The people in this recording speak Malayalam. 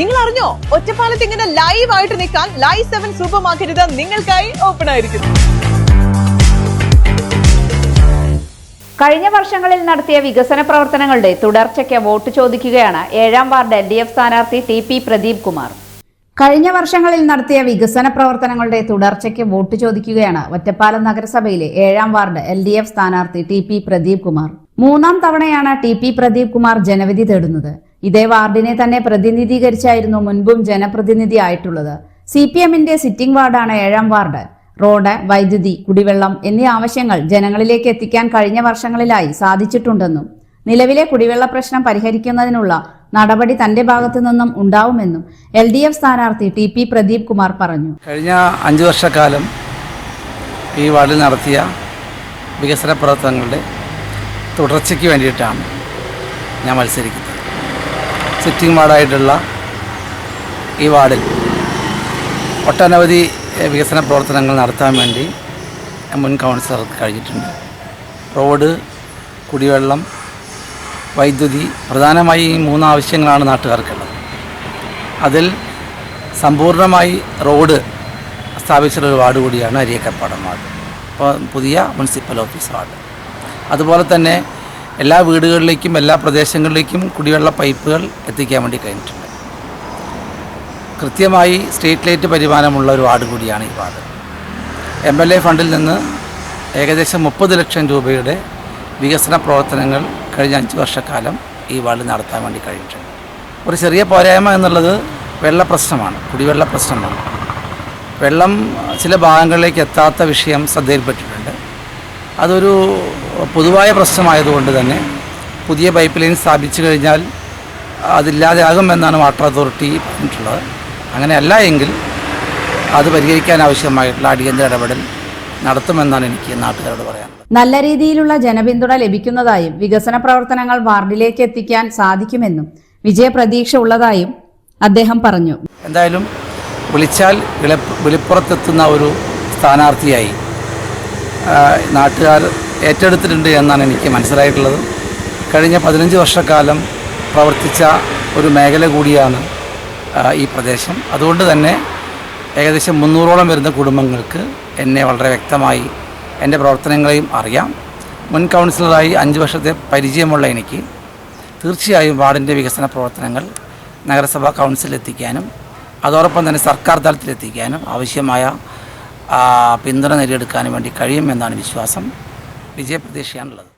നിങ്ങൾ അറിഞ്ഞോ ഒറ്റപ്പാലത്ത് ഇങ്ങനെ ലൈവ് ആയിട്ട് നിൽക്കാൻ ലൈവ് സെവൻ സൂപ്പർ മാർക്കറ്റ് നിങ്ങൾക്കായി ഓപ്പൺ ആയിരിക്കുന്നു. കഴിഞ്ഞ വർഷങ്ങളിൽ നടത്തിയ വികസന പ്രവർത്തനങ്ങളുടെ തുടർച്ചയ്ക്ക് വോട്ട് ചോദിക്കുകയാണ് ഏഴാം വാർഡ് എൽ ഡി എഫ് സ്ഥാനാർത്ഥി ടി പി പ്രദീപ് കുമാർ. കഴിഞ്ഞ വർഷങ്ങളിൽ നടത്തിയ വികസന പ്രവർത്തനങ്ങളുടെ തുടർച്ചയ്ക്ക് വോട്ട് ചോദിക്കുകയാണ് ഒറ്റപ്പാലം നഗരസഭയിലെ ഏഴാം വാർഡ് എൽ ഡി എഫ് സ്ഥാനാർത്ഥി ടി പി പ്രദീപ് കുമാർ. മൂന്നാം തവണയാണ് ടി പി പ്രദീപ് കുമാർ ജനവിധി തേടുന്നത്. ഇതേ വാർഡിനെ തന്നെ പ്രതിനിധീകരിച്ചായിരുന്നു മുൻപും ജനപ്രതിനിധി ആയിട്ടുള്ളത് സി പി എമ്മിന്റെ സിറ്റിംഗ് വാർഡാണ് ഏഴാം വാർഡ്. റോഡ് വൈദ്യുതി കുടിവെള്ളം എന്നീ ആവശ്യങ്ങൾ ജനങ്ങളിലേക്ക് എത്തിക്കാൻ കഴിഞ്ഞ വർഷങ്ങളിലായി സാധിച്ചിട്ടുണ്ടെന്നും നിലവിലെ കുടിവെള്ള പ്രശ്നം പരിഹരിക്കുന്നതിനുള്ള നടപടി തന്റെ ഭാഗത്തു നിന്നും ഉണ്ടാവുമെന്നും എൽ ഡി എഫ് സ്ഥാനാർത്ഥി ടി പി പ്രദീപ് കുമാർ പറഞ്ഞു. കഴിഞ്ഞ അഞ്ചു വർഷക്കാലം ഈ വാർഡിൽ നടത്തിയ വികസന പ്രവർത്തനങ്ങളുടെ തുടർച്ചയ്ക്ക് വേണ്ടിയിട്ടാണ് ഞാൻ മത്സരിക്കുന്നത്. സിറ്റിംഗ് വാർഡായിട്ടുള്ള ഈ വാർഡിൽ ഒട്ടനവധി വികസന പ്രവർത്തനങ്ങൾ നടത്താൻ വേണ്ടി മുൻ കൗൺസിലർക്ക് കഴിഞ്ഞിട്ടുണ്ട്. റോഡ് കുടിവെള്ളം വൈദ്യുതി പ്രധാനമായി ഈ മൂന്ന് ആവശ്യങ്ങളാണ് നാട്ടുകാർക്കുള്ളത്. അതിൽ സമ്പൂർണമായി റോഡ് സ്ഥാപിച്ചിട്ടുള്ള വാർഡ് കൂടിയാണ് അരിയക്കപ്പാടം വാർഡ്. അപ്പോൾ പുതിയ മുനിസിപ്പൽ ഓഫീസ് വാർഡ്. അതുപോലെ തന്നെ എല്ലാ വീടുകളിലേക്കും എല്ലാ പ്രദേശങ്ങളിലേക്കും കുടിവെള്ള പൈപ്പുകൾ എത്തിക്കാൻ വേണ്ടി കഴിഞ്ഞിട്ടുണ്ട്. കൃത്യമായി സ്ട്രീറ്റ് ലൈറ്റ് പരിമാനമുള്ള ഒരു വാർഡ് കൂടിയാണ് ഈ വാർഡ്. എം എൽ എ ഫണ്ടിൽ നിന്ന് ഏകദേശം മുപ്പത് ലക്ഷം രൂപയുടെ വികസന പ്രവർത്തനങ്ങൾ കഴിഞ്ഞ അഞ്ച് വർഷക്കാലം ഈ വാർഡിൽ നടത്താൻ വേണ്ടി കഴിഞ്ഞിട്ടുണ്ട്. ഒരു ചെറിയ പോരായ്മ എന്നുള്ളത് വെള്ള പ്രശ്നമാണ് കുടിവെള്ള പ്രശ്നമാണ്. വെള്ളം ചില ഭാഗങ്ങളിലേക്ക് എത്താത്ത വിഷയം ശ്രദ്ധയിൽപ്പെട്ടിട്ടുണ്ട്. അതൊരു പൊതുവായ പ്രശ്നമായതുകൊണ്ട് തന്നെ പുതിയ പൈപ്പ് ലൈൻ സ്ഥാപിച്ചു കഴിഞ്ഞാൽ അതില്ലാതെ അതില്ലാതെയാകുമെന്നാണ് വാട്ടർ അതോറിറ്റി പറഞ്ഞിട്ടുള്ളത്. അങ്ങനെയല്ല എങ്കിൽ അത് പരിഹരിക്കാൻ ആവശ്യമായിട്ടുള്ള അടിയന്തര ഇടപെടൽ നടത്തുമെന്നാണ് എനിക്ക് നാട്ടുകാരോട് പറയാൻ നല്ല രീതിയിലുള്ള ജനപിന്തുണ ലഭിക്കുന്നതായും വികസന പ്രവർത്തനങ്ങൾ വാർഡിലേക്ക് എത്തിക്കാൻ സാധിക്കുമെന്നും വിജയപ്രതീക്ഷ ഉള്ളതായും അദ്ദേഹം പറഞ്ഞു. എന്തായാലും വിളിച്ചാൽ വിള വിളിപ്പുറത്തെത്തുന്ന ഒരു സ്ഥാനാർത്ഥിയായി നാട്ടുകാർ ഏറ്റെടുത്തിട്ടുണ്ട് എന്നാണ് എനിക്ക് മനസ്സിലായിട്ടുള്ളത്. കഴിഞ്ഞ പതിനഞ്ച് വർഷക്കാലം പ്രവർത്തിച്ച ഒരു മേഖല കൂടിയാണ് ഈ പ്രദേശം. അതുകൊണ്ട് തന്നെ ഏകദേശം മുന്നൂറോളം വരുന്ന കുടുംബങ്ങൾക്ക് എന്നെ വളരെ വ്യക്തമായി എന്റെ പ്രവർത്തനങ്ങളെയും അറിയാം. മുൻ കൗൺസിലറായി അഞ്ച് വർഷത്തെ പരിചയമുള്ള എനിക്ക് തീർച്ചയായും വാർഡിന്റെ വികസന പ്രവർത്തനങ്ങൾ നഗരസഭാ കൗൺസിലെത്തിക്കാനും അതോടൊപ്പം തന്നെ സർക്കാർ തലത്തിലെത്തിക്കാനും ആവശ്യമായ പിന്തുണ നേടിയെടുക്കാനും വേണ്ടി കഴിയുമെന്നാണ് വിശ്വാസം. విజయ ప్రదేశ్ లేదు.